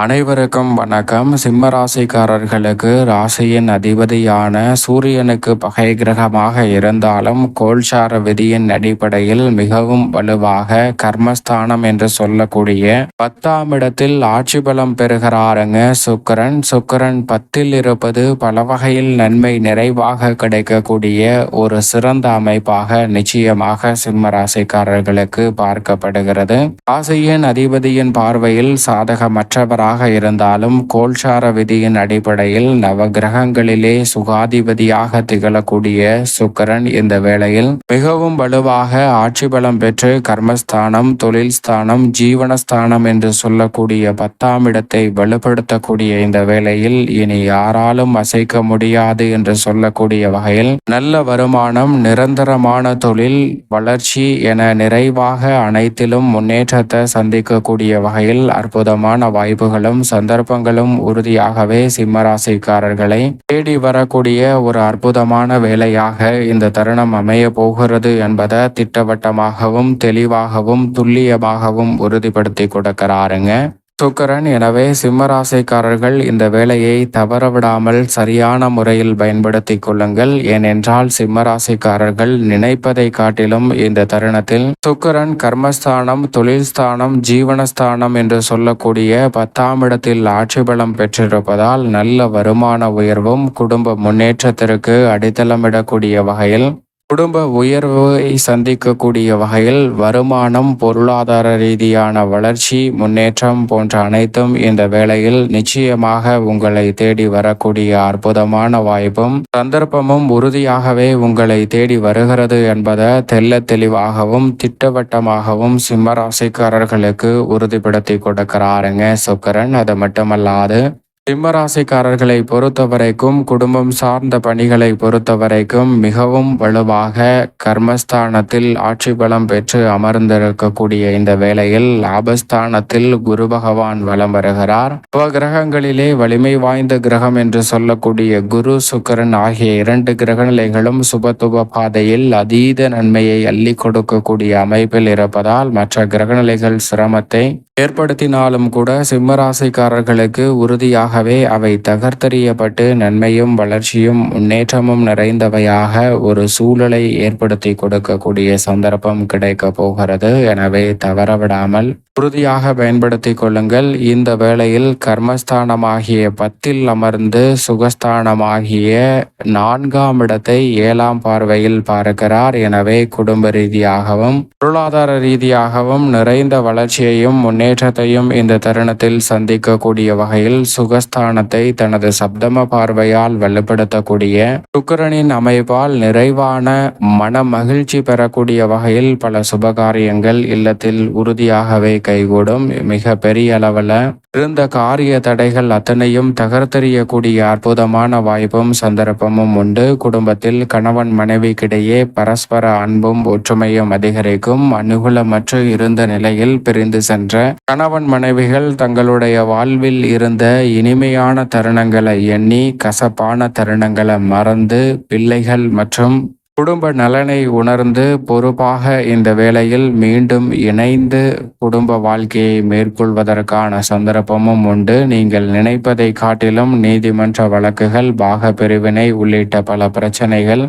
அனைவருக்கும் வணக்கம். சிம்ம ராசிக்காரர்களுக்கு ராசியின் அதிபதியான சூரியனுக்கு பகை கிரகமாக இருந்தாலும் கோல்சார விதியின் அடிப்படையில் மிகவும் வலுவாக கர்மஸ்தானம் என்று சொல்லக்கூடிய பத்தாம் இடத்தில் ஆட்சி பலம் பெறுகிறாருங்க. சுக்கரன் சுக்கரன் பத்தில் இருப்பது பல வகையில் நன்மை நிறைவாக கிடைக்கக்கூடிய ஒரு சிறந்த அமைப்பாக நிச்சயமாக சிம்ம ராசிக்காரர்களுக்கு பார்க்கப்படுகிறது. ராசியின் அதிபதியின் பார்வையில் சாதகமற்றவர் நபராக இருந்தாலும் கோல்சார விதியின் அடிப்படையில் நவ கிரகங்களிலே சுகாதிபதியாக திகழக்கூடிய சுக்கரன் இந்த வேளையில் மிகவும் வலுவாக ஆட்சி பலம் பெற்று கர்மஸ்தானம் தொழில் ஸ்தானம் ஜீவனஸ்தானம் என்று சொல்லக்கூடிய பத்தாம் இடத்தை வலுப்படுத்தக்கூடிய இந்த வேளையில் இனி யாராலும் அசைக்க முடியாது என்று சொல்லக்கூடிய வகையில் நல்ல வருமானம் நிரந்தரமான தொழில் வளர்ச்சி என நிறைவாக அனைத்திலும் முன்னேற்றத்தை சந்திக்கக்கூடிய வகையில் அற்புதமான வாய்ப்புகள் வாய்ப்புகளும் சந்தர்ப்பங்களும் உறுதியாகவே சிம்மராசிக்காரர்களை தேடி வரக்கூடிய ஒரு அற்புதமான வேலையாக இந்த தருணம் அமைய போகிறது என்பதை திட்டவட்டமாகவும் தெளிவாகவும் துல்லியமாகவும் உறுதிப்படுத்தி கொடுக்கிறாருங்க. சுக்கரன் எனவே சிம்மராசிக்காரர்கள் இந்த வேலையை தவறவிடாமல் சரியான முறையில் பயன்படுத்தி கொள்ளுங்கள். ஏனென்றால் சிம்மராசிக்காரர்கள் நினைப்பதை காட்டிலும் இந்த தருணத்தில் சுக்கரன் கர்மஸ்தானம் தொழில்ஸ்தானம் ஜீவனஸ்தானம் என்று சொல்லக்கூடிய பத்தாம் இடத்தில் ஆட்சி பலம் பெற்றிருப்பதால் நல்ல வருமான உயர்வும் குடும்ப முன்னேற்றத்திற்கு அடித்தளமிடக்கூடிய வகையில் குடும்ப உயர்வை சந்திக்கக்கூடிய வகையில் வருமானம் பொருளாதார ரீதியான வளர்ச்சி முன்னேற்றம் போன்ற அனைத்தும் இந்த வேளையில் நிச்சயமாக உங்களை தேடி வரக்கூடிய அற்புதமான வாய்ப்பும் சந்தர்ப்பமும் உறுதியாகவே உங்களை தேடி வருகிறது என்பதை தெல்ல தெளிவாகவும் திட்டவட்டமாகவும் சிம்மராசிக்காரர்களுக்கு உறுதிப்படுத்தி கொடுக்கிறாருங்க சுக்கரன். அது மட்டுமல்லாது சிம்மராசிக்காரர்களை பொறுத்தவரைக்கும் குடும்பம் சார்ந்த பணிகளை பொறுத்தவரைக்கும் மிகவும் வலுவாக கர்மஸ்தானத்தில் ஆட்சி பலம் பெற்று அமர்ந்திருக்கக்கூடிய இந்த வேளையில் லாபஸ்தானத்தில் குரு பகவான் வலம் வருகிறார். கிரகங்களிலே வலிமை வாய்ந்த கிரகம் என்று சொல்லக்கூடிய குரு சுக்கரன் ஆகிய இரண்டு கிரகநிலைகளும் சுபத்துப பாதையில் அதீத நன்மையை அள்ளி கொடுக்கக்கூடிய அமைப்பில் இருப்பதால் மற்ற கிரகநிலைகள் சிரமத்தை ஏற்படுத்தினாலும் கூட சிம்மராசிக்காரர்களுக்கு ஆகவே அவை தகர்த்தறியப்பட்டு நன்மையும் வளர்ச்சியும் முன்னேற்றமும் நிறைந்தவையாக ஒரு சூழலை ஏற்படுத்தி கொடுக்கக்கூடிய சந்தர்ப்பம் கிடைக்க போகிறது. எனவே தவறவிடாமல் உறுதியாக பயன்படுத்தி கொள்ளுங்கள். இந்த வேளையில் கர்மஸ்தானமாகிய பத்தில் அமர்ந்து சுகஸ்தானமாகிய நான்காம் இடத்தை ஏழாம் பார்வையில் பார்க்கிறார். எனவே குடும்ப ரீதியாகவும் பொருளாதார ரீதியாகவும் நிறைந்த வளர்ச்சியையும் முன்னேற்றத்தையும் இந்த தருணத்தில் சந்திக்கக்கூடிய வகையில் சுக சுகஸ்தானத்தை தனது சப்தம பார்வையால் வெளிப்படுத்தக்கூடிய சுக்கரனின் அமைப்பால் நிறைவான மன மகிழ்ச்சி பெறக்கூடிய வகையில் பல சுபகாரியங்கள் இல்லத்தில் உறுதியாகவே கைகூடும். மிக பெரிய அளவில் இருந்த காரிய தடைகள் அத்தனையும் தகர்த்தெறியக்கூடிய அற்புதமான வாய்ப்பும் சந்தர்ப்பமும் உண்டு. குடும்பத்தில் கணவன் மனைவிக்கிடையே பரஸ்பர அன்பும் ஒற்றுமையும் அதிகரிக்கும். அனுகூலமற்று இருந்த நிலையில் பிரிந்து சென்ற கணவன் மனைவிகள் தங்களுடைய வாழ்வில் இருந்த இனிமையான தருணங்களை எண்ணி கசப்பான தருணங்களை மறந்து பிள்ளைகள் மற்றும் குடும்ப நலனை உணர்ந்து பொறுப்பாக இந்த வேளையில் மீண்டும் இணைந்து குடும்ப வாழ்க்கையை மேற்கொள்வதற்கான சந்தர்ப்பமும் உண்டு. நீங்கள் நினைப்பதை காட்டிலும் நீதிமன்ற வழக்குகள் பாக பிரிவினை உள்ளிட்ட பல பிரச்சனைகள்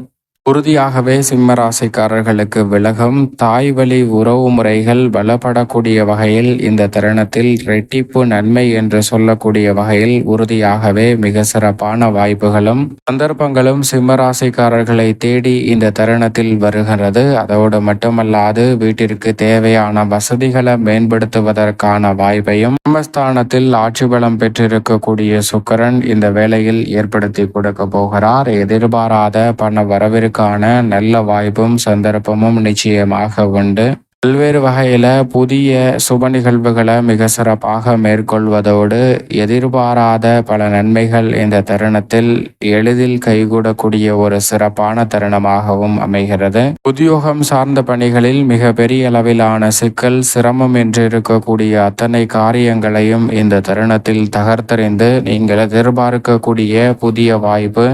உறுதியாகவே சிம்மராசிக்காரர்களுக்கு விலகும் தாய் வழி உறவு முறைகள் பலப்படக்கூடிய வகையில் இந்த தருணத்தில் ரெட்டிப்பு நன்மை என்று சொல்லக்கூடிய வகையில் உறுதியாகவே மிக சிறப்பான வாய்ப்புகளும் சந்தர்ப்பங்களும் சிம்மராசிக்காரர்களை தேடி இந்த தருணத்தில் வருகிறது. அதோடு மட்டுமல்லாது வீட்டிற்கு தேவையான வசதிகளை மேம்படுத்துவதற்கான வாய்ப்பையும் பிரம்மஸ்தானத்தில் ஆட்சி பலம் பெற்றிருக்கக்கூடிய சுக்கரன் இந்த வேளையில் ஏற்படுத்தி கொடுக்க போகிறார். எதிர்பாராத பண வரவிற்கு அதற்கான நல்ல வாய்ப்பும் சந்தர்ப்பமும் நிச்சயமாக உண்டு. பல்வேறு வகையில புதிய சுப நிகழ்வுகளை மிக சிறப்பாக மேற்கொள்வதோடு எதிர்பாராத பல நன்மைகள் இந்த தருணத்தில் எளிதில் கைகூடக்கூடிய ஒரு சிறப்பான தருணமாகவும் அமைகிறது. உத்தியோகம் சார்ந்த பணிகளில் மிக பெரிய அளவிலான சிக்கல் சிரமம் என்று இருக்கக்கூடிய அத்தனை காரியங்களையும் இந்த தருணத்தில் தகர்த்தறிந்து நீங்கள் எதிர்பார்க்கக்கூடிய புதிய வாய்ப்பு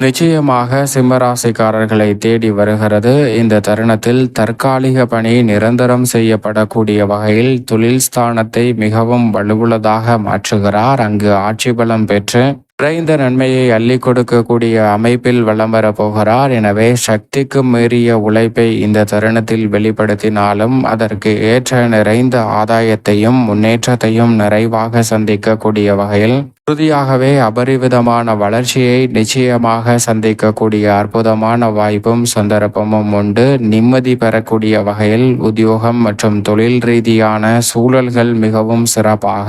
நிச்சயமாக சிம்மராசிக்காரர்களை தேடி வருகிறது. இந்த தருணத்தில் தற்காலிக பணி நிரந்தரம் செய்யப்படக்கூடிய வகையில் தொழில் ஸ்தானத்தை மிகவும் வலுவுள்ளதாக மாற்றுகிறார். அங்கு ஆட்சி பலம் பெற்று குறைந்த நன்மையை அள்ளி கொடுக்கக்கூடிய அமைப்பில் வளம் வரப் போகிறார். எனவே சக்திக்கு மீறிய உழைப்பை இந்த தருணத்தில் வெளிப்படுத்தினாலும் அதற்கு ஏற்ற நிறைந்த ஆதாயத்தையும் முன்னேற்றத்தையும் நிறைவாக சந்திக்கக்கூடிய வகையில் உறுதியாகவே அபரிவிதமான வளர்ச்சியை நிச்சயமாக சந்திக்கக்கூடிய அற்புதமான வாய்ப்பும் சந்தர்ப்பமும் உண்டு. நிம்மதி பெறக்கூடிய வகையில் உத்தியோகம் மற்றும் தொழில் ரீதியான சூழல்கள் மிகவும் சிறப்பாக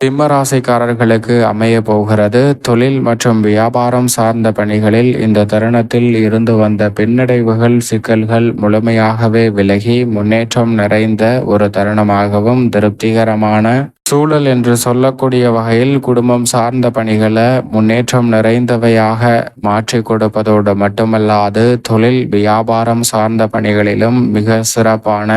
சிம்மராசிக்காரர்களுக்கு அமைய போகிறது. தொழில் மற்றும் வியாபாரம் சார்ந்த பணிகளில் இந்த தருணத்தில் இருந்து வந்த பின்னடைவுகள் சிக்கல்கள் முழுமையாகவே விலகி முன்னேற்றம் நிறைந்த ஒரு தருணமாகவும் திருப்திகரமான சூழல் என்று சொல்லக்கூடிய வகையில் குடும்பம் சார்ந்த பணிகளை முன்னேற்றம் நிறைந்தவையாக மாற்றி கொடுப்பதோடு மட்டுமல்லாது தொழில் வியாபாரம் சார்ந்த பணிகளிலும் மிக சிறப்பான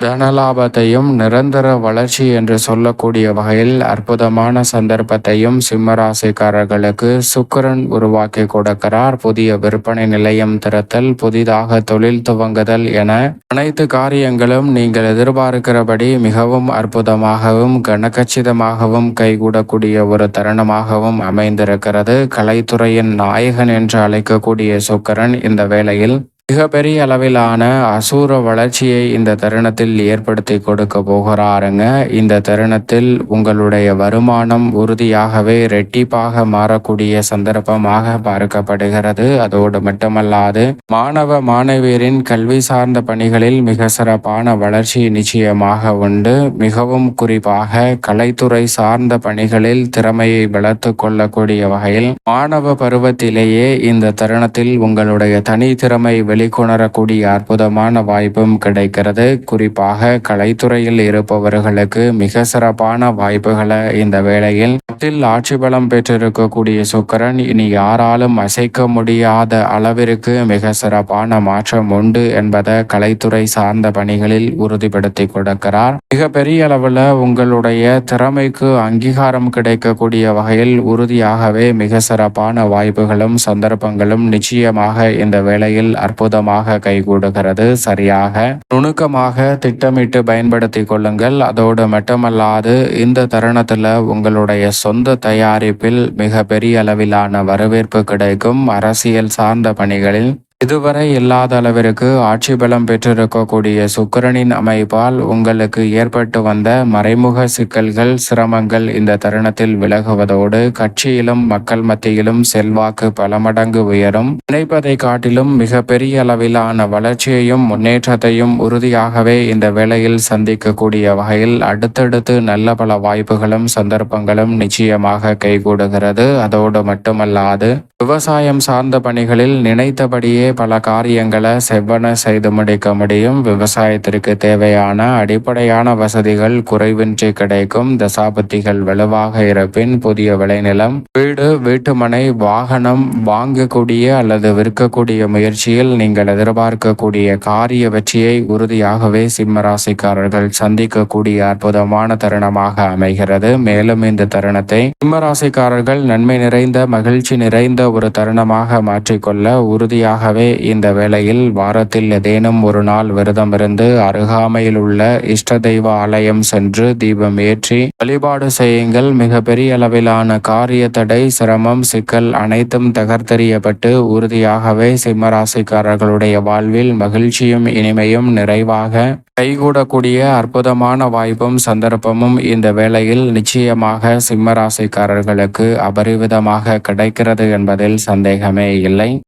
தனலாபத்தையும் நிரந்தர வளர்ச்சி என்று சொல்லக்கூடிய வகையில் அற்புதமான சந்தர்ப்பத்தையும் சிம்மராசிக்காரர்களுக்கு சுக்கரன் உருவாக்கி கொடுக்கிறார். புதிய விற்பனை நிலையம் திறத்தல் புதிதாக தொழில் துவங்குதல் என அனைத்து காரியங்களும் நீங்கள் எதிர்பார்க்கிறபடி மிகவும் அற்புதமாகவும் கனகச்சிதமாகவும் கைகூடக்கூடிய ஒரு தருணமாகவும் அமைந்திருக்கிறது. கலைத்துறையின் நாயகன் என்று அழைக்கக்கூடிய சுக்கரன் இந்த வேளையில் மிகப்பெரிய அளவிலான அசூர வளர்ச்சியை இந்த தருணத்தில் ஏற்படுத்தி கொடுக்க போகிறாருங்க. இந்த தருணத்தில் உங்களுடைய வருமானம் உறுதியாகவே ரெட்டிப்பாக மாறக்கூடிய சந்தர்ப்பமாக பார்க்கப்படுகிறது. அதோடு மட்டுமல்லாது மாணவ மாணவியரின் கல்வி சார்ந்த பணிகளில் மிக சிறப்பான வளர்ச்சி நிச்சயமாக உண்டு. மிகவும் குறிப்பாக கலைத்துறை சார்ந்த பணிகளில் திறமையை வளர்த்து கொள்ளக்கூடிய வகையில் மாணவ பருவத்திலேயே இந்த தருணத்தில் உங்களுடைய தனி திறமை வெளிக்கொணரக்கூடிய அற்புதமான வாய்ப்பும் கிடைக்கிறது. குறிப்பாக கலைத்துறையில் இருப்பவர்களுக்கு மிக சிறப்பான வாய்ப்புகளை இந்த வேளையில் ஆட்சி பலம் பெற்றிருக்கக்கூடிய சுக்கரன் இனி யாராலும் அசைக்க முடியாத அளவிற்கு மிக சிறப்பான மாற்றம் உண்டு என்பதை கலைத்துறை சார்ந்த பணிகளில் உறுதிப்படுத்தி கொடுக்கிறார். மிக பெரிய அளவில் உங்களுடைய திறமைக்கு அங்கீகாரம் கிடைக்கக்கூடிய வகையில் உறுதியாகவே மிக சிறப்பான வாய்ப்புகளும் சந்தர்ப்பங்களும் நிச்சயமாக இந்த வேளையில் அற்புத அற்புதமாக கைகூடுகிறது. சரியாக. நுணுக்கமாக திட்டமிட்டு பயன்படுத்தி கொள்ளுங்கள். அதோடு மட்டுமல்லாது இந்த தருணத்துல உங்களுடைய சொந்த தயாரிப்பில் மிக பெரிய அளவிலான வரவேற்பு கிடைக்கும். அரசியல் சார்ந்த பணிகளில் இதுவரை இல்லாத அளவிற்கு ஆட்சி பலம் பெற்றிருக்கக்கூடிய சுக்கரனின் அமைப்பால் உங்களுக்கு ஏற்பட்டு வந்த மறைமுக சிக்கல்கள் சிரமங்கள் இந்த தருணத்தில் விலகுவதோடு கட்சியிலும் மக்கள் மத்தியிலும் செல்வாக்கு பல மடங்கு உயரும். நினைப்பதை காட்டிலும் மிக பெரிய அளவிலான வளர்ச்சியையும் முன்னேற்றத்தையும் உறுதியாகவே இந்த வேளையில் சந்திக்கக்கூடிய வகையில் அடுத்தடுத்து நல்ல பல வாய்ப்புகளும் சந்தர்ப்பங்களும் நிச்சயமாக கைகூடுகிறது. அதோடு மட்டுமல்லாது விவசாயம் சார்ந்த பணிகளில் நினைத்தபடியே பல காரியங்களை செவ்வன செய்து முடிக்க முடியும். விவசாயத்திற்கு தேவையான அடிப்படையான வசதிகள் குறைவின்றி கிடைக்கும். தசாபத்திகள் வலுவாக இருப்பின் புதிய விளைநிலம் வீடு வீட்டுமனை வாகனம் வாங்கக்கூடிய அல்லது விற்கக்கூடிய முயற்சியில் நீங்கள் எதிர்பார்க்கக்கூடிய காரிய வெற்றியை உறுதியாகவே சிம்மராசிக்காரர்கள் சந்திக்கக்கூடிய அற்புதமான தருணமாக அமைகிறது. மேலும் இந்த தருணத்தை சிம்மராசிக்காரர்கள் நன்மை நிறைந்த மகிழ்ச்சி நிறைந்த ஒரு தருணமாக மாற்றிக்கொள்ள உறுதியாகவே இந்த வேளையில் வாரத்தில் ஏதேனும் ஒரு நாள் விரதம் இருந்து அருகாமையில் உள்ள இஷ்ட தெய்வ ஆலயம் சென்று தீபம் ஏற்றி வழிபாடு செய்யுங்கள். மிக பெரிய அளவிலான காரிய தடை சிரமம் சிக்கல் அனைத்தும் தகர்த்தெறியப்பட்டு உறுதியாகவே சிம்மராசிக்காரர்களுடைய வாழ்வில் மகிழ்ச்சியும் இனிமையும் நிறைவாக கைகூடக்கூடிய அற்புதமான வாய்ப்பும் சந்தர்ப்பமும் இந்த வேளையில் நிச்சயமாக சிம்மராசிக்காரர்களுக்கு அபரிவிதமாக கிடைக்கிறது என்பதில் சந்தேகமே இல்லை.